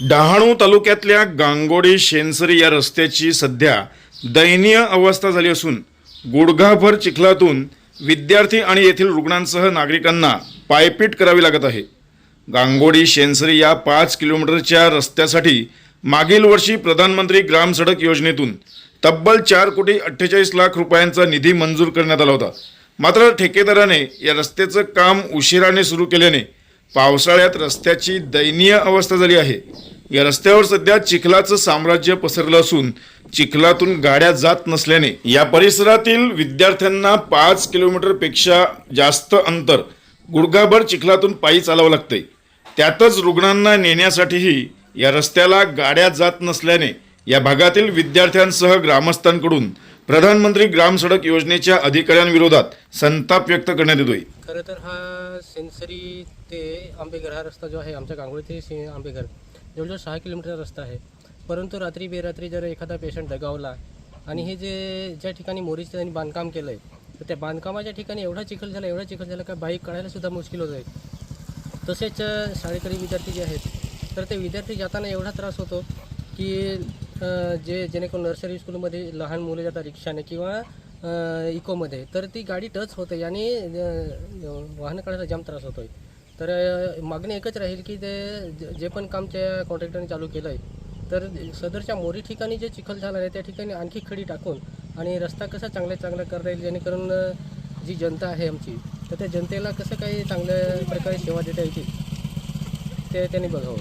डहाणू तालुक्यातल्या गांगोडी शेनसरी या रस्त्याची सध्या दयनीय अवस्था झाली असून गुडघाभर चिखलातून विद्यार्थी आणि येथील रुग्णांसह नागरिकांना पायपीट करावी लागत आहे. गांगोडी शेनसरी या पाच किलोमीटरच्या रस्त्यासाठी मागील वर्षी प्रधानमंत्री ग्राम सडक योजनेतून तब्बल चार कोटी अठ्ठेचाळीस लाख रुपयांचा निधी मंजूर करण्यात आला होता. मात्र ठेकेदाराने या रस्त्याचं काम उशिराने सुरू केल्याने पावसाळ्यात रस्त्याची दयनीय अवस्था झाली आहे. या रस्त्यावर सध्या चिखलाचं साम्राज्य पसरलं असून चिखलातून गाड्या जात नसल्याने या परिसरातील विद्यार्थ्यांना पाच किलोमीटरपेक्षा जास्त अंतर गुडघाभर चिखलातून पायी चालावं लागतंय. त्यातच रुग्णांना नेण्यासाठीही या रस्त्याला गाड्या जात नसल्याने या भागातील विद्यार्थ्यांसह ग्रामस्थांकडून प्रधानमंत्री ग्राम सडक योजनेच्या अधिकाऱ्यांविरोधात संताप व्यक्त करण्यात येतोय. खरं तर हा सेन्सरी ते आंबेघर हा रस्ता जो आहे आमच्या गांगोळी ते से आंबेघर जवळजवळ सहा किलोमीटरचा रस्ता आहे. परंतु रात्री बेरात्री जर एखादा पेशंट दगावला आणि हे जे ज्या ठिकाणी मोरीचं त्यांनी बांधकाम केलं आहे तर त्या बांधकामाच्या ठिकाणी एवढा चिखल झाला एवढा चिखल झाला का बाईक काढायला सुद्धा मुश्किल होत आहे. तसेच शाळेकरी विद्यार्थी जे आहेत तर ते विद्यार्थी जाताना एवढा त्रास होतो की जे जेणेकरून नर्सरी स्कूलमध्ये लहान मुले जातात रिक्षाने किंवा इकोमध्ये तर ती गाडी टच होते आणि वाहन काढायचा जाम त्रास होतो आहे तर मागणी एकच राहील की ते जे- जे पण काम त्या कॉन्ट्रॅक्टरने चालू केलं आहे तर सदरच्या मोरी ठिकाणी जे चिखल झालं आहे त्या ठिकाणी आणखी खडी टाकून आणि रस्ता कसा चांगल्या चांगला करता येईल जेणेकरून जी जनता आहे आमची तर त्या जनतेला कसं काही चांगल्या प्रकारे सेवा देता येतील ते त्यांनी बघावं.